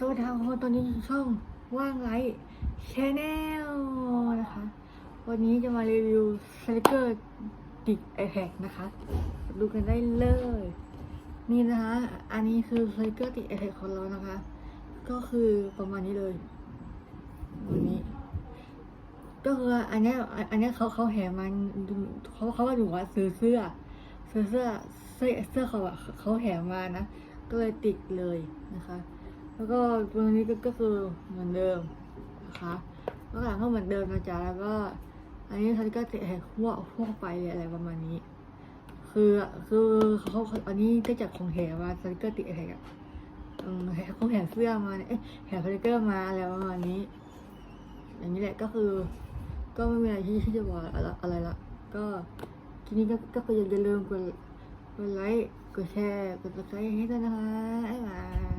สวัสดีครับทุกคนตอนนี้อยู่ช่องว่างไลท์ชแนลนะคะ วันนี้จะมารีวิวสติกเกอร์ติดไอแพดนะคะ ดูกันได้เลย นี่นะคะ อันนี้คือสติกเกอร์ติดไอแพดของเรานะคะ ก็คือประมาณนี้เลยวันนี้ ก็คืออันนี้อันนี้เขาเขาแห่มันเขาเขาว่าอยู่ว่าซื้อเสื้อเสื้อเสื้อเสื้อเขาอะเขาแห่มานะ ก็เลยติดเลยนะคะ แล้วก็ตัวนี้ก็คือเหมือนเดิมนะคะแล้วหลังก็เหมือนเดิมนะจ๊ะแล้วก็ อันนี้ทันก็จะแหกพวกพวกไปอะไรประมาณนี้ คือคือเขาอันนี้ได้จากของแห่มาทันก็ติแหกอะแหกเขาแห่เสื้อมาเนี่ยเอ๊ะแห่สติเกอร์มาอะไรประมาณนี้ อย่างนี้แหละก็คือ ก็ไม่มีอะไรที่ที่จะบอกอะไรอะไรละก็ทีนี้ก็ก็ออย่าลืมกดกดไลค์กดแชร์กดติดตามให้ด้วยนะคะบ๊ายบาย